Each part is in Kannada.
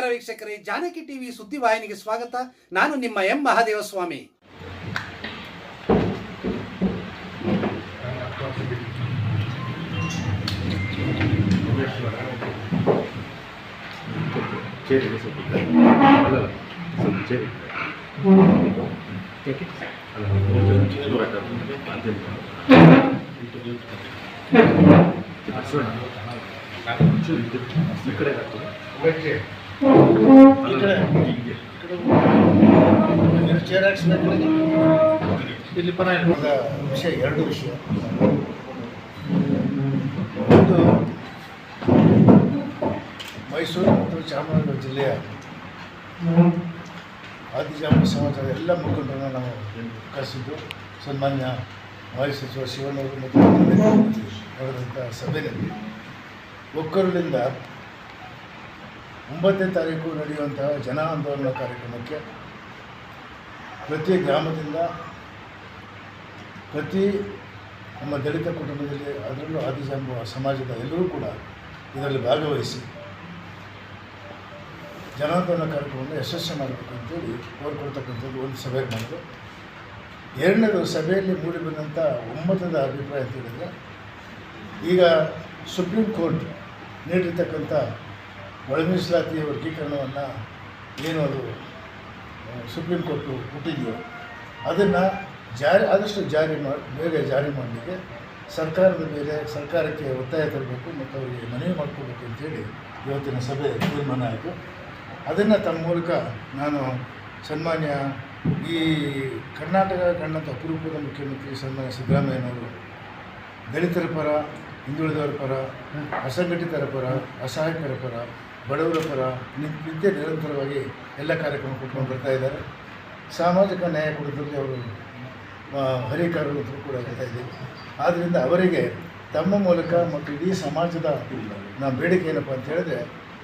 ನಮಸ್ಕಾರ ವೀಕ್ಷಕರೇ ಜಾನಕಿ ಟಿವಿ ಸುದ್ದಿವಾಹಿನಿಗೆ ಸ್ವಾಗತ ನಾನು ನಿಮ್ಮ ಎಂ ಮಹಾದೇವಸ್ವಾಮಿ ಚೇರಿಗೆ ಚೇರಿ ಹಾಕ್ಸ್ಬೇಕು ಇಲ್ಲಿ ಪರ ವಿಷಯ ಎರಡು ವಿಷಯ. ಒಂದು ಮೈಸೂರು ಮತ್ತು ಚಾಮರಾಜನಗರ ಜಿಲ್ಲೆಯ ಆದಿಜಾಮ ಸಮಾಜದ ಎಲ್ಲ ಮುಖಂಡರನ್ನು ನಾವು ಕರೆಸಿದ್ದು ಸನ್ಮಾನ್ಯ ಮಾಜಿ ಸಚಿವ ಶಿವನವರು ಮತ್ತು ನಡೆದಂಥ ಸಭೆಯಲ್ಲಿ ಒಕ್ಕಲಿಂದ ಒಂಬತ್ತನೇ ತಾರೀಕು ನಡೆಯುವಂತಹ ಜನ ಆಂದೋಲನ ಕಾರ್ಯಕ್ರಮಕ್ಕೆ ಪ್ರತಿ ಗ್ರಾಮದಿಂದ ಪ್ರತಿ ನಮ್ಮ ದಲಿತ ಕುಟುಂಬದಲ್ಲಿ ಅದರಲ್ಲೂ ಆದಿಜಾಂಬ ಸಮಾಜದ ಎಲ್ಲರೂ ಕೂಡ ಇದರಲ್ಲಿ ಭಾಗವಹಿಸಿ ಜನಾಂದೋಲನ ಕಾರ್ಯಕ್ರಮವನ್ನು ಯಶಸ್ವಿ ಮಾಡಬೇಕು ಅಂತೇಳಿ ಕೋರ್ಕೊಳ್ತಕ್ಕಂಥದ್ದು ಒಂದು ಸಭೆ ಮಾಡಿದ್ರು. ಎರಡನೇದು ಸಭೆಯಲ್ಲಿ ಮೂಡಿಬಂದಂಥ ಒಮ್ಮತದ ಅಭಿಪ್ರಾಯ ಅಂತ ಹೇಳಿದರೆ, ಈಗ ಸುಪ್ರೀಂ ಕೋರ್ಟ್ ನೀಡಿರ್ತಕ್ಕಂಥ ಒಳ ಮೀಸಲಾತಿಯ ವರ್ಗೀಕರಣವನ್ನು ಏನು ಅದು ಸುಪ್ರೀಂ ಕೋರ್ಟು ಹುಟ್ಟಿದೆಯೋ ಅದನ್ನು ಜಾರಿ, ಆದಷ್ಟು ಜಾರಿ ಮಾಡಿ ಬೇಗ ಜಾರಿ ಮಾಡಲಿಕ್ಕೆ ಸರ್ಕಾರದ ಮೇಲೆ ಸರ್ಕಾರಕ್ಕೆ ಒತ್ತಾಯ ತರಬೇಕು ಮತ್ತು ಅವರಿಗೆ ಮನವಿ ಮಾಡ್ಕೋಬೇಕು ಅಂತೇಳಿ ಇವತ್ತಿನ ಸಭೆ ತೀರ್ಮಾನ ಆಯಿತು. ಅದನ್ನು ತಮ್ಮ ಮೂಲಕ ನಾನು ಸನ್ಮಾನ್ಯ ಈ ಕರ್ನಾಟಕ ಕಂಡಂಥ ಅಪರೂಪದ ಮುಖ್ಯಮಂತ್ರಿ ಸನ್ಮಾನ್ಯ ಸಿದ್ದರಾಮಯ್ಯನವರು ದಲಿತರ ಪರ, ಹಿಂದುಳಿದವರ ಪರ, ಅಸಂಘಟಿತರ ಪರ, ಅಸಹಾಯಕರ ಪರ ಬಡವರ ಪರ ನಿತ್ಯ ನಿರಂತರವಾಗಿ ಎಲ್ಲ ಕಾರ್ಯಕ್ರಮ ಕೊಟ್ಕೊಂಡು ಬರ್ತಾ ಇದ್ದಾರೆ. ಸಾಮಾಜಿಕ ನ್ಯಾಯ ಕೊಡೋದ್ರಲ್ಲಿ ಅವರು ಹರಿಕಾರರು ಕೂಡ ಬರ್ತಾ ಇದ್ದೀವಿ. ಆದ್ದರಿಂದ ಅವರಿಗೆ ತಮ್ಮ ಮೂಲಕ ಮತ್ತು ಇಡೀ ಸಮಾಜದ ನಮ್ಮ ಬೇಡಿಕೆ ಏನಪ್ಪ ಅಂತ ಹೇಳಿದ್ರೆ,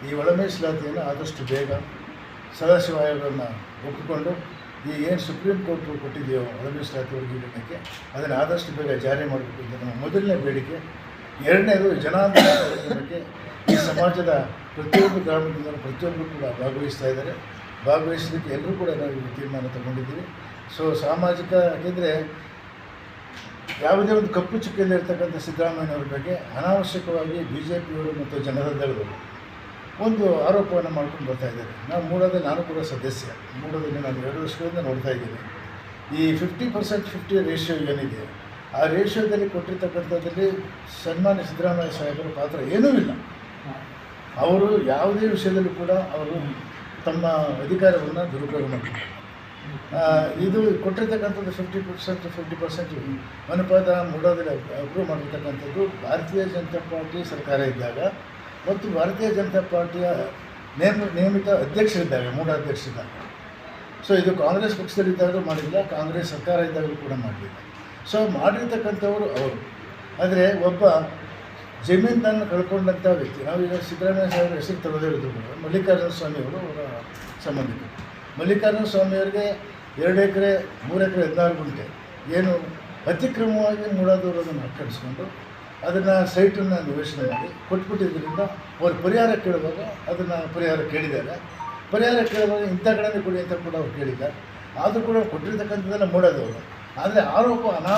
ಈ ಒಳಮೀಸಲಾತಿಯನ್ನು ಆದಷ್ಟು ಬೇಗ ಸದಾಶಿವ ಆಯೋಗವನ್ನು ಒಪ್ಪಿಕೊಂಡು, ಈ ಏನು ಸುಪ್ರೀಂ ಕೋರ್ಟ್ ಕೊಟ್ಟಿದೆಯೋ ಒಳ ಮೀಸಲಾತಿ ವರ್ಗೀಕರಣಕ್ಕೆ ಅದನ್ನು ಆದಷ್ಟು ಬೇಗ ಜಾರಿ ಮಾಡಬೇಕು ಅಂತ ನಮ್ಮ ಮೊದಲನೇ ಬೇಡಿಕೆ. ಎರಡನೇದು ಜನಾಂದೋಲನ ಕಾರ್ಯಕ್ರಮಕ್ಕೆ ಈ ಸಮಾಜದ ಪ್ರತಿಯೊಂದು ಗ್ರಾಮದಿಂದ ಪ್ರತಿಯೊಬ್ಬರು ಕೂಡ ಭಾಗವಹಿಸ್ತಾ ಇದ್ದಾರೆ. ಭಾಗವಹಿಸಲಿಕ್ಕೆ ಎಲ್ಲರೂ ಕೂಡ ನಾವು ತೀರ್ಮಾನ ತಗೊಂಡಿದ್ದೀವಿ. ಸೊ ಸಾಮಾಜಿಕ, ಯಾಕೆಂದರೆ ಯಾವುದೇ ಒಂದು ಕಪ್ಪು ಚುಕ್ಕೆಯಲ್ಲಿ ಇರ್ತಕ್ಕಂಥ ಸಿದ್ದರಾಮಯ್ಯನವ್ರ ಬಗ್ಗೆ ಅನಾವಶ್ಯಕವಾಗಿ ಬಿ ಜೆ ಪಿಯವರು ಮತ್ತು ಜನರ ದಳದವರು ಒಂದು ಆರೋಪವನ್ನು ಮಾಡ್ಕೊಂಡು ಬರ್ತಾ ಇದ್ದಾರೆ. ನಾವು ಮೂಡೋದೇ ನಾನು ಕೂಡ ಸದಸ್ಯ. ಮೂಡೋದಲ್ಲಿ ನಾನು ಎರಡು ವರ್ಷಗಳಿಂದ ನೋಡ್ತಾ ಇದ್ದೀನಿ. ಈ ಫಿಫ್ಟಿ ಪರ್ಸೆಂಟ್ ಫಿಫ್ಟಿ ರೇಷಿಯೋ ಏನಿದೆ? ಆ ರೇಷಿಯೋದಲ್ಲಿ ಕೊಟ್ಟಿರ್ತಕ್ಕಂಥದ್ದಲ್ಲಿ ಸನ್ಮಾನ್ಯ ಸಿದ್ದರಾಮಯ್ಯ ಸಾಹೇಬರ ಪಾತ್ರ ಏನೂ ಇಲ್ಲ. ಅವರು ಯಾವುದೇ ವಿಷಯದಲ್ಲೂ ಕೂಡ ಅವರು ತಮ್ಮ ಅಧಿಕಾರವನ್ನು ದುರುಪಯೋಗ ಮಾಡ್ತಾರೆ. ಇದು ಕೊಟ್ಟಿರ್ತಕ್ಕಂಥದ್ದು ಫಿಫ್ಟಿ ಪರ್ಸೆಂಟ್ ಫಿಫ್ಟಿ ಪರ್ಸೆಂಟ್ ಅನುಪಾತ ಮೂಡೋದ್ರೆ ಅಪ್ರೂವ್ ಮಾಡಿರ್ತಕ್ಕಂಥದ್ದು ಭಾರತೀಯ ಜನತಾ ಪಾರ್ಟಿ ಸರ್ಕಾರ ಇದ್ದಾಗ ಮತ್ತು ಭಾರತೀಯ ಜನತಾ ಪಾರ್ಟಿಯ ನೇಮ ನಿಯಮಿತ ಅಧ್ಯಕ್ಷರಿದ್ದಾಗ, ಮೂಡ ಅಧ್ಯಕ್ಷರಿದ್ದಾಗ. ಸೊ ಇದು ಕಾಂಗ್ರೆಸ್ ಪಕ್ಷದಲ್ಲಿದ್ದಾಗಲೂ ಮಾಡಿಲ್ಲ, ಕಾಂಗ್ರೆಸ್ ಸರ್ಕಾರ ಇದ್ದಾಗಲೂ ಕೂಡ ಮಾಡಲಿಲ್ಲ. ಸೊ ಮಾಡಿರ್ತಕ್ಕಂಥವರು ಅವರು. ಆದರೆ, ಒಬ್ಬ ಜಮೀನನ್ನು ಕಳ್ಕೊಂಡಂಥ ವ್ಯಕ್ತಿ ನಾವು ಈಗ ಸಿದ್ದರಾಮಯ್ಯ ಸಾಹೇಬರ ಹೆಸರು ಕೂಡ ಮಲ್ಲಿಕಾರ್ಜುನ ಸ್ವಾಮಿಯವರು ಅವರ ಸಂಬಂಧಿಕರು. ಮಲ್ಲಿಕಾರ್ಜುನ ಸ್ವಾಮಿಯವರಿಗೆ ಎರಡು ಎಕರೆ, ಮೂರು ಎಕರೆ ಹದಿನಾರು ಗುಂಟೆ ಏನು ಅತಿಕ್ರಮವಾಗಿ ಮೂಡಾದವರು ಅದನ್ನು ಆಕ್ರಮಿಸ್ಕೊಂಡು ಅದನ್ನು ಸೈಟನ್ನು ನಿವೇಶನ ಮಾಡಿ ಕೊಟ್ಬಿಟ್ಟಿದ್ದರಿಂದ ಅವ್ರು ಪರಿಹಾರ ಕೇಳುವಾಗ ಅದನ್ನು ಪರಿಹಾರ ಕೇಳಿದ್ದಾರೆ. ಪರಿಹಾರ ಕೇಳುವಾಗ ಇಂಥ ಕಡೆನೇ ಕೊಡಿ ಅಂತ ಕೂಡ ಅವ್ರು ಕೇಳಿದ್ದಾರೆ. ಆದರೂ ಕೂಡ ಕೊಟ್ಟಿರ್ತಕ್ಕಂಥದ್ದನ್ನು ಮೂಡೋದವರು ಆದರೆ ಆರೋಪ ಅನಾ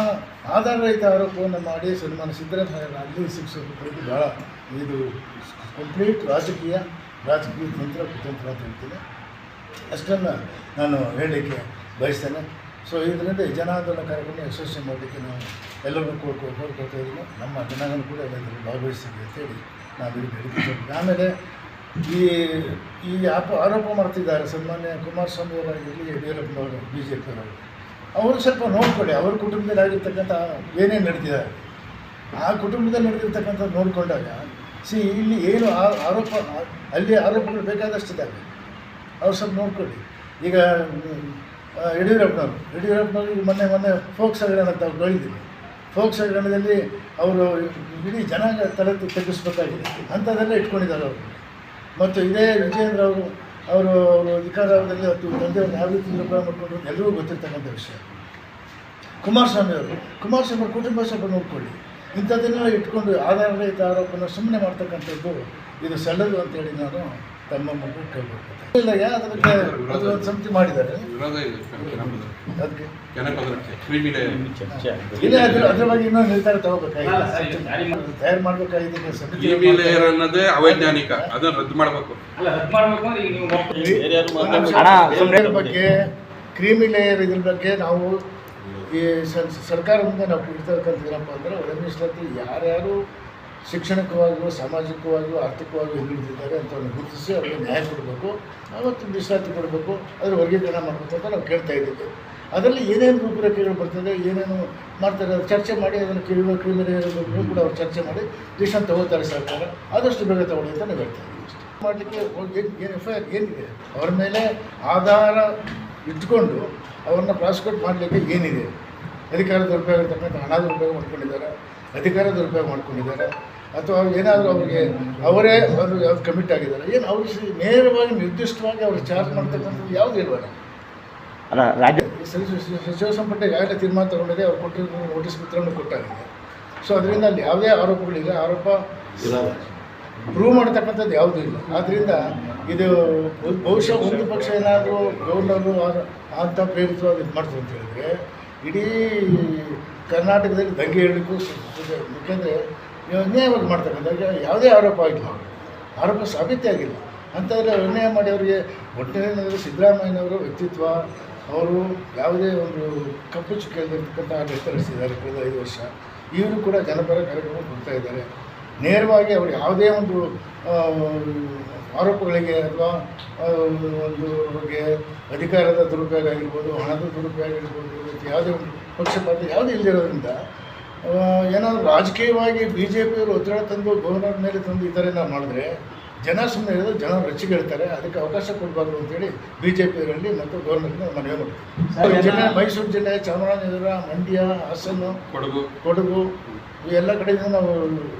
ಆಧಾರರಹಿತ ಆರೋಪವನ್ನು ಮಾಡಿ ಸನ್ಮಾನ ಸಿದ್ದರಾಮಯ್ಯ ಅಲ್ಲಿ ಶಿಕ್ಷಕರು ಕುರಿತು ಭಾಳ ಇದು ಕಂಪ್ಲೀಟ್ ರಾಜಕೀಯ ರಾಜಕೀಯ ತಂತ್ರ, ಕುತಂತ್ರ ಅಂತ ಹೇಳ್ತೀನಿ. ಅಷ್ಟನ್ನು ನಾನು ಹೇಳಲಿಕ್ಕೆ ಬಯಸ್ತೇನೆ. ಸೊ ಇದರಿಂದ ಜನಾಂದೋಲನ ಕಾರ್ಯಕ್ರಮ ಯಶಸ್ವಿ ಮಾಡಲಿಕ್ಕೆ ನಾವು ಎಲ್ಲರೂ ಕೋರ್ಕೊ, ಕೋರ್ಕೊಳ್ತಾ ಇದ್ದೀನಿ. ನಮ್ಮ ಜನಾಂಗನ ಕೂಡ ಎಲ್ಲರೂ ಭಾಗವಹಿಸ್ತೀವಿ ಅಂತೇಳಿ ನಾವು ಬೇಡಿಕೆ ಆಮೇಲೆ ಈ ಈ ಆಪ, ಆರೋಪ ಮಾಡ್ತಿದ್ದಾರೆ ಸನ್ಮಾನ್ಯ ಕುಮಾರಸ್ವಾಮಿ ಅವರಾಗಿರಲಿ ಯಡಿಯೂರಪ್ಪನವರು ಬಿ ಜೆ ಪಿಯವರು ಅವರು ಸ್ವಲ್ಪ ನೋಡಿಕೊಳ್ಳಿ, ಅವ್ರ ಕುಟುಂಬದಲ್ಲಿ ಆಗಿರ್ತಕ್ಕಂಥ ಏನೇನು ನಡೀತಿದೆ. ಆ ಕುಟುಂಬದಲ್ಲಿ ನಡೆದಿರ್ತಕ್ಕಂಥ ನೋಡಿಕೊಂಡಾಗ ಸಿ ಇಲ್ಲಿ ಏನು ಆರೋಪ, ಅಲ್ಲಿ ಆರೋಪಗಳು ಬೇಕಾದಷ್ಟಿದ್ದಾವೆ. ಅವ್ರು ಸ್ವಲ್ಪ ನೋಡ್ಕೊಳ್ಳಿ. ಈಗ ಯಡಿಯೂರಪ್ಪನವರು ಯಡಿಯೂರಪ್ಪನವರು ಈಗ ಮೊನ್ನೆ ಮೊನ್ನೆ ಫೋಕ್ಸ್ ಹಗರಣ ಅಂತ ಅವ್ರು ಹೇಳಿದ್ದೀನಿ ಫೋಕ್ಸ್ ಹಗರಣದಲ್ಲಿ ಅವರು ಇಡೀ ಜನಾಂಗ ತಲೆ ತೆಗೆಸ್ಬೇಕಾಗಿದೆ. ಅಂಥದ್ದೆಲ್ಲ ಇಟ್ಕೊಂಡಿದ್ದಾರೆ ಅವರು. ಮತ್ತು ಇದೇ ವಿಜಯೇಂದ್ರ ಅವರು ಅವರು ಅವರು ಅಧಿಕಾರದಲ್ಲಿ ತಂದೆ ತಂದೆಯವ್ರನ್ನ ಯಾವ ರೀತಿ ನಿರ್ಭಯ ಮಾಡಿಕೊಂಡ್ರು ಅಂತ ಎಲ್ಲರಿಗೂ ಗೊತ್ತಿರ್ತಕ್ಕಂಥ ವಿಷಯ. ಕುಮಾರಸ್ವಾಮಿ ಅವರು, ಕುಮಾರಸ್ವಾಮಿ ಅವ್ರ ಕುಟುಂಬ ಸ್ವಲ್ಪ ನೋಡ್ಕೊಳ್ಳಿ. ಇಂಥದ್ದನ್ನೆಲ್ಲ ಇಟ್ಕೊಂಡು ಆಧಾರರಹಿತ ಆರೋಪನ ಸುಮ್ಮನೆ ಮಾಡ್ತಕ್ಕಂಥದ್ದು ಇದು ಸಲ್ಲದು ಅಂತೇಳಿ ನಾನು ತಮ್ಮ ಮಗು ಕೈಗೊಳ್ತಾರೆ ಇಲ್ಲ ಯಾರು ಅದಕ್ಕೆ ಅದು ಒಂದು ಸಮಿತಿ ಮಾಡಿದ್ದಾರೆ. ವಿರೋಧ ಇದೆ ಅದಕ್ಕೆ ಲೇಯರ್ ಇಲ್ಲ ಅದ್ರ ಅದ್ರ ಬಗ್ಗೆ ಇನ್ನೊಂದು ನಿರ್ಧಾರ ತಗೋಬೇಕಾಗಿಲ್ಲ. ತಯಾರು ಮಾಡಬೇಕಾಗಿದೆ ಸಮಿತಿ ಲೇಯರ್ ಅನ್ನೋದೇ ಅವೈಜ್ಞಾನಿಕ ಅದನ್ನ ರದ್ದು ಮಾಡಬೇಕು. ಅಲ್ಲ ರದ್ದು ಮಾಡ್ಬೇಕು ಅಂದ್ರೆ ಈಗ ಬಗ್ಗೆ ಕ್ರೀಮಿ ಲೇಯರ್ ಇದ್ರ ಬಗ್ಗೆ ನಾವು ಈ ಸರ್ಕಾರದಿಂದ ಸರ್ಕಾರ ಮುಂದೆ ನಾವು ಇರ್ತಕ್ಕಂಥ ಏನಪ್ಪ ಅಂದ್ರೆ ಒಳ ಮೀಸಲಾತಿ ಯಾರ್ಯಾರು ಶಿಕ್ಷಣಿಕವಾಗಿಯೂ ಸಾಮಾಜಿಕವಾಗಿಯೂ ಆರ್ಥಿಕವಾಗಿಯೂ ಹಿಂದುಳಿದಿದ್ದಾರೆ ಅಂತವ್ರನ್ನ ಗುರುತಿಸಿ ಅವರಿಗೆ ನ್ಯಾಯ ಕೊಡಬೇಕು. ಅವತ್ತು ಮೀಸಲಾತಿ ಕೊಡಬೇಕು. ಅದ್ರ ವರ್ಗೀಕರಣ ಮಾಡಬೇಕು ಅಂತ ನಾವು ಕೇಳ್ತಾ ಇದ್ದೀವಿ. ಅದರಲ್ಲಿ ಏನೇನು ರೂಪರೇಖೆಗಳು ಬರ್ತದೆ, ಏನೇನು ಮಾಡ್ತಾರೆ ಅದು ಚರ್ಚೆ ಮಾಡಿ ಅದನ್ನು ಕಿರಿಮ ಕ್ರಿಮಿನಲ್ ಕೂಡ ಅವ್ರು ಚರ್ಚೆ ಮಾಡಿ ಡಿಸಿಷನ್ ತಗೋತಾರೆ ಸರ್ಕಾರ. ಆದಷ್ಟು ಬೇಗ ತಗೊಳ್ಳಿ ಅಂತ ನಾವು ಹೇಳ್ತಾ ಇದ್ದೀವಿ. ಮಾಡಲಿಕ್ಕೆ ಏನು ಏನು ಎಫ್ ಐ ಆರ್ ಏನಿದೆ? ಅವ್ರ ಮೇಲೆ ಆಧಾರ ಇಟ್ಕೊಂಡು ಅವ್ರನ್ನ ಪ್ರಾಸಿಕ್ಯೂಟ್ ಮಾಡಲಿಕ್ಕೆ ಏನಿದೆ? ಅಧಿಕಾರ ದುರುಪಯೋಗ ಇರ್ತಕ್ಕಂಥ ಹಣ ದುರುಪಯೋಗ ಮಾಡ್ಕೊಂಡಿದ್ದಾರೆ. ಅಧಿಕಾರ ದುರುಪಯೋಗ ಮಾಡ್ಕೊಂಡಿದ್ದಾರೆ. ಅಥವಾ ಅವ್ರು ಏನಾದರೂ ಅವರಿಗೆ ಅವರೇ ಅವರು ಯಾವ್ದು ಕಮಿಟ್ ಆಗಿದ್ದಾರೆ. ಏನು ಅವರು ನೇರವಾಗಿ ನಿರ್ದಿಷ್ಟವಾಗಿ ಅವ್ರು ಚಾರ್ಜ್ ಮಾಡ್ತಕ್ಕಂಥದ್ದು ಯಾವುದು ಇಲ್ವಲ್ಲ? ಅಲ್ಲ ರಾಜ್ಯ ಸಚಿವ ಸಂಪುಟ ಈಗಾಗಲೇ ತೀರ್ಮಾನ ತಗೊಂಡಿದೆ ಅವ್ರು ಕೊಟ್ಟಿರೋ ನೋಟಿಸ್ ಪತ್ರವನ್ನು ಕೊಟ್ಟಾಗಿದೆ. ಸೊ ಅದರಿಂದ ಅಲ್ಲಿ ಯಾವುದೇ ಆರೋಪಗಳಿಲ್ಲ. ಆರೋಪ ಪ್ರೂವ್ ಮಾಡತಕ್ಕಂಥದ್ದು ಯಾವುದೂ ಇಲ್ಲ. ಆದ್ದರಿಂದ ಇದು ಬಹುಶಃ ಒಂದು ಪಕ್ಷ ಏನಾದರೂ ಗೌರ್ನರು ಅಂತ ಪ್ರೇರಿತವಾಗಿ ಇದು ಮಾಡ್ತು ಅಂತ ಹೇಳಿದ್ರೆ ಇಡೀ ಕರ್ನಾಟಕದಲ್ಲಿ ದಂಗೆ ಹೇಳಲಿಕ್ಕೂ ಯಾಕೆಂದರೆ ಅನ್ಯಾಯವಾಗಿ ಮಾಡ್ತಕ್ಕಂಥ ಈಗ ಯಾವುದೇ ಆರೋಪ ಆಗಿಲ್ಲ ಆರೋಪ ಸಾಬೀತೇ ಆಗಿಲ್ಲ ಅಂತಂದರೆ ಅನ್ಯಾಯ ಮಾಡಿ ಅವರಿಗೆ ಒಟ್ಟಿನಲ್ಲಿ ಸಿದ್ದರಾಮಯ್ಯನವರ ವ್ಯಕ್ತಿತ್ವ, ಅವರು ಯಾವುದೇ ಒಂದು ಕಪ್ಪು ಚುಕ್ಕಿಯಲ್ಲಿರ್ತಕ್ಕಂಥ ಆಡಳಿತ ನಡೆಸಿದ್ದಾರೆ ಕಳೆದ ಐದು ವರ್ಷ. ಇವರು ಕೂಡ ಜನಪರ ಕಾರ್ಯಕ್ರಮ ಕೊಡ್ತಾ ಇದ್ದಾರೆ. ನೇರವಾಗಿ ಅವರು ಯಾವುದೇ ಒಂದು ಆರೋಪಗಳಿಗೆ ಅಥವಾ ಒಂದು ಬಗ್ಗೆ ಅಧಿಕಾರದ ದುರುಪಯೋಗ ಆಗಿರ್ಬೋದು ಹಣದ ದುರುಪಯೋಗ ಆಗಿರ್ಬೋದು ಯಾವುದೇ ಒಂದು ಪಕ್ಷಪಾತ ಯಾವುದೂ ಇಲ್ಲದಿರೋದ್ರಿಂದ ಏನಾದರೂ ರಾಜಕೀಯವಾಗಿ ಬಿ ಜೆ ಪಿಯವರು ಒತ್ತಡ ತಂದು ಗವರ್ನರ್ ಮೇಲೆ ತಂದು ಈ ಥರ ಎಲ್ಲ ಮಾಡಿದ್ರೆ ಜನ ಸುಮ್ಮನೆ ಇರೋದು ಜನ ರಚಿಗೇಳ್ತಾರೆ ಅದಕ್ಕೆ ಅವಕಾಶ ಕೊಡಬಾರ್ದು ಅಂತೇಳಿ ಬಿ ಜೆ ಪಿಯವರಲ್ಲಿ ಮತ್ತು ಗವರ್ನರ್ನ ಮನವಿ ಮಾಡ್ತೀವಿ ಜಿಲ್ಲೆ ಮೈಸೂರು ಜಿಲ್ಲೆ ಚಾಮರಾಜನಗರ ಮಂಡ್ಯ ಹಾಸನ ಕೊಡಗು. ಕೊಡಗು ಎಲ್ಲ ಕಡೆಯಿಂದ ನಾವು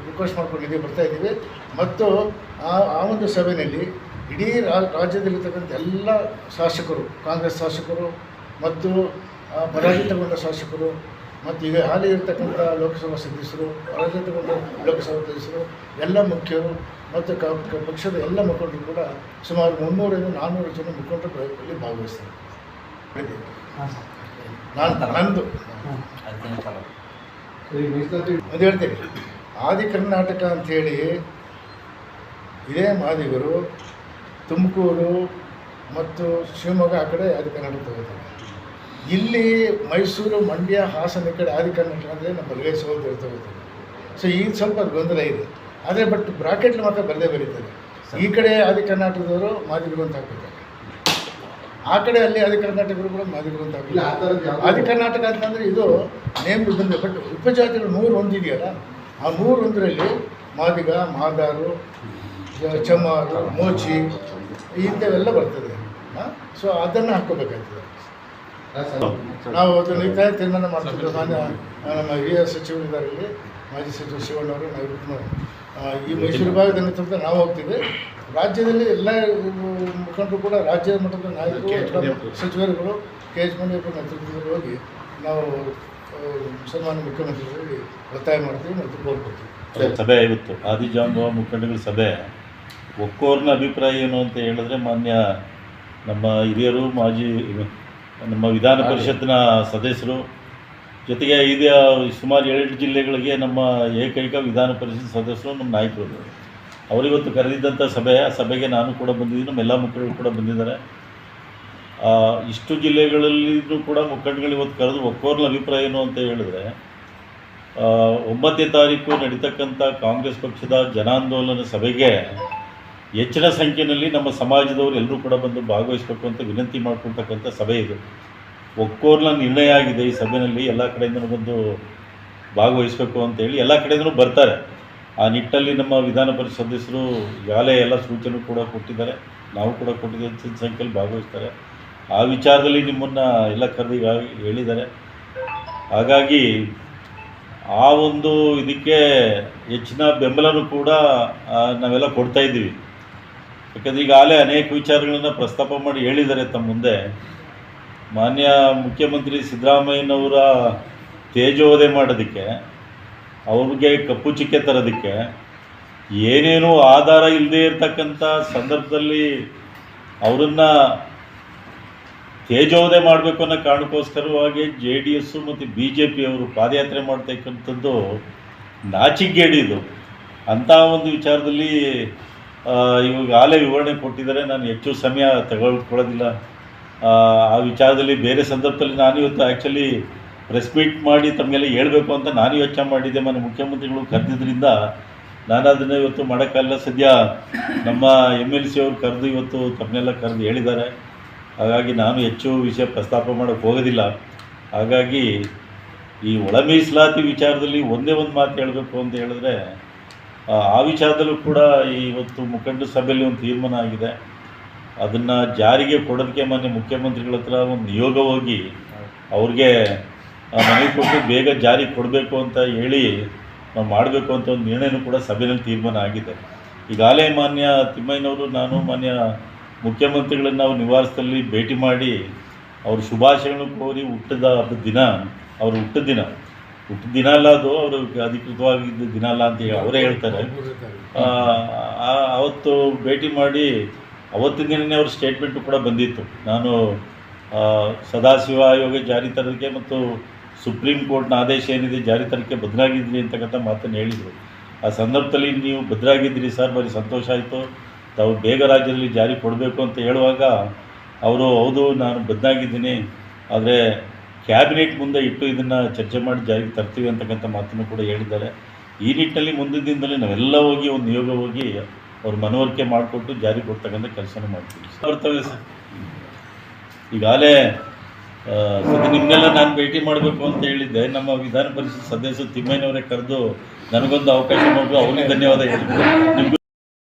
ರಿಕ್ವೆಸ್ಟ್ ಮಾಡ್ಕೊಂಡಿದ್ದೀವಿ ಬರ್ತಾ ಇದ್ದೀವಿ. ಮತ್ತು ಆ ಆ ಒಂದು ಸಭೆಯಲ್ಲಿ ಇಡೀ ರಾ- ರಾಜ್ಯದಲ್ಲಿರ್ತಕ್ಕಂಥ ಎಲ್ಲ ಶಾಸಕರು ಕಾಂಗ್ರೆಸ್ ಶಾಸಕರು ಮತ್ತು ಆ, ಪರಾಜಿತಗೊಂಡ ಶಾಸಕರು ಮತ್ತು ಈಗ ಹಾಲಿ ಇರ್ತಕ್ಕಂಥ ಲೋಕಸಭಾ ಸದಸ್ಯರು ಪರಾಜಿತಗೊಂಡ ಲೋಕಸಭಾ ಸದಸ್ಯರು ಎಲ್ಲ ಮುಖ್ಯರು ಮತ್ತು ಕ ಪಕ್ಷದ ಎಲ್ಲ ಮುಖಂಡರು ಕೂಡ ಸುಮಾರು ಮುನ್ನೂರರಿಂದ ನಾನ್ನೂರು ಜನ ಮುಖಂಡರು ಪ್ರಯತ್ನದಲ್ಲಿ ಭಾಗವಹಿಸ್ತಾರೆ. ನಾನು ನಂದು. ಅದು ಹೇಳ್ತೇನೆ. ಆದಿ ಕರ್ನಾಟಕ ಅಂಥೇಳಿ ಇದೇ ಮಾದಿಗರು, ತುಮಕೂರು ಮತ್ತು ಶಿವಮೊಗ್ಗ ಆ ಕಡೆ ಆದಿ ಕರ್ನಾಟಕ ತಗೋತಾರೆ. ಇಲ್ಲಿ ಮೈಸೂರು, ಮಂಡ್ಯ, ಹಾಸನ ಈ ಕಡೆ ಆದಿ ಕರ್ನಾಟಕ ಅಂದರೆ ನಮ್ಮ ಬಲಗೈ ಸಹೋದರ ತಗೋತಾರೆ. ಸೊ ಈಗ ಸ್ವಲ್ಪ ಗೊಂದಲ ಇದೆ. ಆದರೆ ಬಟ್ ಬ್ರಾಕೆಟ್ಲಿ ಮಾತ್ರ ಬರದೇ ಬರೀತಾರೆ. ಈ ಕಡೆ ಆದಿ ಕರ್ನಾಟಕದವರು ಮಾದಿಗರು ಅಂತ ಹಾಕ್ತಾರೆ ಆ ಕಡೆ ಅಲ್ಲಿ ಆದಿ ಕರ್ನಾಟಕರು ಕೂಡ ಹಾಕ್ತಾರೆ ಆದಿ ಕರ್ನಾಟಕ ಅಂತಂದರೆ ಇದು ನೇಮ್ ಬಂದೆ ಬಟ್ ಉಪಜಾತಿಗಳು ನೂರು ಒಂದಿದೆಯಲ್ಲ ಆ ನೂರು ಒಂದರಲ್ಲಿ ಮಾದಿಗ ಮಾದಾರು ಚಮಾರು ಮೋಚಿ ಇಂಥವೆಲ್ಲ ಬರ್ತದೆ. ಸೊ ಅದನ್ನು ಹಾಕೋಬೇಕಾಗ್ತದೆ ನಾವು ಅದು ನಿರ್ಧಾರ ತೀರ್ಮಾನ ಮಾಡ್ತಿದ್ದು ಮಾನ್ಯ ನಮ್ಮ ಹಿರಿಯ ಸಚಿವರು ಇದ್ದಾರೆ ಮಾಜಿ ಸಚಿವ ಶಿವಣ್ಣವರು ನಾವು ಈ ಮೈಸೂರು ಭಾಗದ ನೇತೃತ್ವ ನಾವು ಹೋಗ್ತೀವಿ ರಾಜ್ಯದಲ್ಲಿ ಎಲ್ಲ ಮುಖಂಡರು ಕೂಡ ರಾಜ್ಯ ಮಟ್ಟದ ನಾಯಕರು ಸಚಿವರುಗಳು ಕೆ ಎಚ್ ಮುನಿಯಪ್ಪ ನೇತೃತ್ವದಲ್ಲಿ ಹೋಗಿ ನಾವು ಮುಸಲ್ಮಾನ ಸನ್ಮಾನ್ಯ ಮುಖ್ಯಮಂತ್ರಿಗಳಿಗೆ ಒತ್ತಾಯ ಮಾಡ್ತೀವಿ ಮತ್ತು ಕೋರ್ಕೊಡ್ತೀವಿ ಸಭೆ ಇವತ್ತು ಆದಿಜಾಂಬವ ಮುಖಂಡಗಳ ಸಭೆ. ಒಕ್ಕೋರ್ನ ಅಭಿಪ್ರಾಯ ಏನು ಅಂತ ಹೇಳಿದ್ರೆ ಮಾನ್ಯ ನಮ್ಮ ಹಿರಿಯರು ಮಾಜಿ ನಮ್ಮ ವಿಧಾನ ಪರಿಷತ್ತಿನ ಸದಸ್ಯರು ಜೊತೆಗೆ ಇದು ಸುಮಾರು ಎರಡು ಜಿಲ್ಲೆಗಳಿಗೆ ನಮ್ಮ ಏಕೈಕ ವಿಧಾನ ಪರಿಷತ್ ಸದಸ್ಯರು ನಮ್ಮ ನಾಯಕರು ಅವರಿವತ್ತು ಕರೆದಿದ್ದಂಥ ಸಭೆ, ಆ ಸಭೆಗೆ ನಾನು ಕೂಡ ಬಂದಿದ್ದೀನಿ ಎಲ್ಲ ಮುಖಂಡರು ಕೂಡ ಬಂದಿದ್ದಾರೆ. ಇಷ್ಟು ಜಿಲ್ಲೆಗಳಲ್ಲಿದ್ದರೂ ಕೂಡ ಮುಖಂಡಗಳು ಇವತ್ತು ಕರೆದು ಒಕ್ಕೋರ್ನ ಅಭಿಪ್ರಾಯ ಏನು ಅಂತ ಹೇಳಿದ್ರೆ ಒಂಬತ್ತನೇ ತಾರೀಕು ನಡೀತಕ್ಕಂಥ ಕಾಂಗ್ರೆಸ್ ಪಕ್ಷದ ಜನಾಂದೋಲನ ಸಭೆಗೆ ಹೆಚ್ಚಿನ ಸಂಖ್ಯೆಯಲ್ಲಿ ನಮ್ಮ ಸಮಾಜದವರು ಎಲ್ಲರೂ ಕೂಡ ಬಂದು ಭಾಗವಹಿಸಬೇಕು ಅಂತ ವಿನಂತಿ ಮಾಡಿಕೊಳ್ತಕ್ಕಂಥ ಸಭೆ ಇದು. ಒಕ್ಕೋರ್ನ ನಿರ್ಣಯ ಆಗಿದೆ ಈ ಸಭೆಯಲ್ಲಿ, ಎಲ್ಲ ಕಡೆಯಿಂದ ಬಂದು ಭಾಗವಹಿಸಬೇಕು ಅಂತೇಳಿ ಎಲ್ಲ ಕಡೆಯಿಂದಲೂ ಬರ್ತಾರೆ. ಆ ನಿಟ್ಟಲ್ಲಿ ನಮ್ಮ ವಿಧಾನ ಪರಿಷತ್ ಸದಸ್ಯರು ಈಗಾಗಲೇ ಎಲ್ಲ ಸೂಚನೆ ಕೂಡ ಕೊಟ್ಟಿದ್ದಾರೆ. ನಾವು ಕೂಡ ಕೊಟ್ಟಿದ್ದೇವೆ ಹೆಚ್ಚಿನ ಸಂಖ್ಯೆಯಲ್ಲಿ ಭಾಗವಹಿಸ್ತಾರೆ. ಆ ವಿಚಾರದಲ್ಲಿ ನಿಮ್ಮನ್ನು ಎಲ್ಲ ಕರೆದು ಈಗಾಗಲೇ ಹೇಳಿದ್ದಾರೆ. ಹಾಗಾಗಿ ಆ ಒಂದು ಇದಕ್ಕೆ ಹೆಚ್ಚಿನ ಬೆಂಬಲನೂ ಕೂಡ ನಾವೆಲ್ಲ ಕೊಡ್ತಾ ಇದ್ದೀವಿ. ಯಾಕಂದರೆ ಈಗಾಗಲೇ ಅನೇಕ ವಿಚಾರಗಳನ್ನು ಪ್ರಸ್ತಾಪ ಮಾಡಿ ಹೇಳಿದ್ದಾರೆ ತಮ್ಮ ಮುಂದೆ. ಮಾನ್ಯ ಮುಖ್ಯಮಂತ್ರಿ ಸಿದ್ದರಾಮಯ್ಯನವರ ತೇಜೋದಯ ಮಾಡೋದಕ್ಕೆ ಅವ್ರಿಗೆ ಕಪ್ಪು ಚುಕ್ಕೆ ತರೋದಕ್ಕೆ ಏನೇನು ಆಧಾರ ಇಲ್ಲದೆ ಇರತಕ್ಕಂಥ ಸಂದರ್ಭದಲ್ಲಿ ಅವರನ್ನು ತೇಜೋದಯ ಮಾಡಬೇಕು ಅನ್ನೋ ಕಾರಣಕ್ಕೋಸ್ಕರವಾಗಿ ಜೆ ಡಿ ಎಸ್ಸು ಮತ್ತು ಬಿ ಜೆ ಪಿಯವರು ಪಾದಯಾತ್ರೆ ಮಾಡ್ತಕ್ಕಂಥದ್ದು ನಾಚಿಗೇಡಿದು ಅಂಥ ಒಂದು ವಿಚಾರದಲ್ಲಿ ಇವಾಗ ಆಲೇ ವಿವರಣೆ ಕೊಟ್ಟಿದ್ದಾರೆ. ನಾನು ಹೆಚ್ಚು ಸಮಯ ತಗೊಳ್ಕೊಳ್ಳೋದಿಲ್ಲ. ಆ, ಆ ವಿಚಾರದಲ್ಲಿ ಬೇರೆ ಸಂದರ್ಭದಲ್ಲಿ ನಾನು ಇವತ್ತು ಆ್ಯಕ್ಚುಲಿ ಮೀಟ್ ಮಾಡಿ ತಮಗೆಲ್ಲ ಹೇಳಬೇಕು ಅಂತ ನಾನು ಯೋಚನೆ ಮಾಡಿದ್ದೆ. ಮನೆ ಮುಖ್ಯಮಂತ್ರಿಗಳು ಕರೆದಿದ್ದರಿಂದ ನಾನು ಅದನ್ನು ಇವತ್ತು ಮಾಡೋಕ್ಕಲ್ಲ ಸದ್ಯ ನಮ್ಮ ಎಂ ಎಲ್ ಸಿ ಅವರು ಕರೆದು ಇವತ್ತು ತಮ್ಮನ್ನೆಲ್ಲ ಕರೆದು ಹೇಳಿದ್ದಾರೆ. ಹಾಗಾಗಿ ನಾನು ಹೆಚ್ಚು ವಿಷಯ ಪ್ರಸ್ತಾಪ ಮಾಡೋಕ್ಕೆ ಹೋಗೋದಿಲ್ಲ. ಹಾಗಾಗಿ ಈ ಒಳ ಮೀಸಲಾತಿ ವಿಚಾರದಲ್ಲಿ ಒಂದೇ ಒಂದು ಮಾತು ಹೇಳಬೇಕು ಅಂತ ಹೇಳಿದ್ರೆ ಆ, ಆ ವಿಚಾರದಲ್ಲೂ ಕೂಡ ಈ ಇವತ್ತು ಮುಖಂಡ ಸಭೆಯಲ್ಲಿ ಒಂದು ತೀರ್ಮಾನ ಆಗಿದೆ. ಅದನ್ನು ಜಾರಿಗೆ ಕೊಡೋದಕ್ಕೆ ಮೊನ್ನೆ ಮುಖ್ಯಮಂತ್ರಿಗಳ ಹತ್ರ ಒಂದು ನಿಯೋಗ ಹೋಗಿ ಅವ್ರಿಗೆ ಮನೆ ಕೊಟ್ಟು ಬೇಗ ಜಾರಿ ಕೊಡಬೇಕು ಅಂತ ಹೇಳಿ ನಾವು ಮಾಡಬೇಕು ಅಂತ ಒಂದು ನಿರ್ಣಯನೂ ಕೂಡ ಸಭೆಯಲ್ಲಿ ತೀರ್ಮಾನ ಆಗಿದೆ. ಈಗಾಗಲೇ ಮಾನ್ಯ ತಿಮ್ಮಯ್ಯನವರು ನಾನು ಮಾನ್ಯ ಮುಖ್ಯಮಂತ್ರಿಗಳನ್ನು ನಾವು ನಿವಾಸದಲ್ಲಿ ಭೇಟಿ ಮಾಡಿ ಅವ್ರ ಶುಭಾಶಯಗಳನ್ನು ಕೋರಿ ಹುಟ್ಟಿದ ದಿನ ಅವರು ಹುಟ್ಟಿದ ದಿನ. ಹುಟ್ಟಿದ ದಿನ ಅಲ್ಲ ಅದು ಅವರು ಅಧಿಕೃತವಾಗಿದ್ದ ದಿನ ಅಲ್ಲ ಅಂತ ಹೇಳಿ ಅವರೇ ಹೇಳ್ತಾರೆ. ಆ, ಆ- ಅವತ್ತು ಭೇಟಿ ಮಾಡಿ ಅವತ್ತಿನ ದಿನನೇ ಅವ್ರ ಸ್ಟೇಟ್ಮೆಂಟು ಕೂಡ ಬಂದಿತ್ತು. ನಾನು ಆ, ಸದಾಶಿವ ಆಯೋಗ ಜಾರಿ ತರೋದಕ್ಕೆ ಮತ್ತು ಸುಪ್ರೀಂ ಕೋರ್ಟ್ನ ಆದೇಶ ಏನಿದೆ, ಜಾರಿ ತರಕ್ಕೆ ಬದ್ಧರಾಗಿದ್ರಿ ಅಂತಕ್ಕಂಥ ಮಾತನ್ನು ಹೇಳಿದರು. ಆ ಸಂದರ್ಭದಲ್ಲಿ ನೀವು ಬದ್ಧರಾಗಿದ್ದೀರಿ ಸರ್ ಬರೀ ಸಂತೋಷ ಆಯಿತು. ತಾವು ಬೇಗ ರಾಜ್ಯದಲ್ಲಿ ಜಾರಿ ಕೊಡಬೇಕು ಅಂತ ಹೇಳುವಾಗ ಅವರು, ಹೌದು, ನಾನು ಬದ್ದಾಗಿದ್ದೀನಿ ಆದರೆ ಕ್ಯಾಬಿನೆಟ್ ಮುಂದೆ ಇಟ್ಟು ಇದನ್ನು ಚರ್ಚೆ ಮಾಡಿ ಜಾರಿಗೆ ತರ್ತೀವಿ ಅಂತಕ್ಕಂಥ ಮಾತನ್ನು ಕೂಡ ಹೇಳಿದ್ದಾರೆ. ಈ ನಿಟ್ಟಿನಲ್ಲಿ ಮುಂದಿನ ದಿನದಲ್ಲಿ ನಾವೆಲ್ಲ ಹೋಗಿ ಒಂದು ನಿಯೋಗ ಹೋಗಿ ಅವ್ರ ಮನವರಿಕೆ ಮಾಡಿಕೊಟ್ಟು ಜಾರಿ ಕೊಡ್ತಕ್ಕಂಥ ಕೆಲಸನ ಮಾಡ್ತೀವಿ. ಬರ್ತವೆ ಸರ್. ಈಗಾಗಲೇ ನಿಮ್ಮನ್ನೆಲ್ಲ ನಾನು ಭೇಟಿ ಮಾಡಬೇಕು ಅಂತ ಹೇಳಿದ್ದೆ. ನಮ್ಮ ವಿಧಾನ ಪರಿಷತ್ ಸದಸ್ಯ ತಿಮ್ಮಯ್ಯನವರೇ ಕರೆದು ನನಗೊಂದು ಅವಕಾಶ ಮಾಡಿದ್ರು ಅವನಿಗೆ ಧನ್ಯವಾದ ನಿಮ್ಗೂ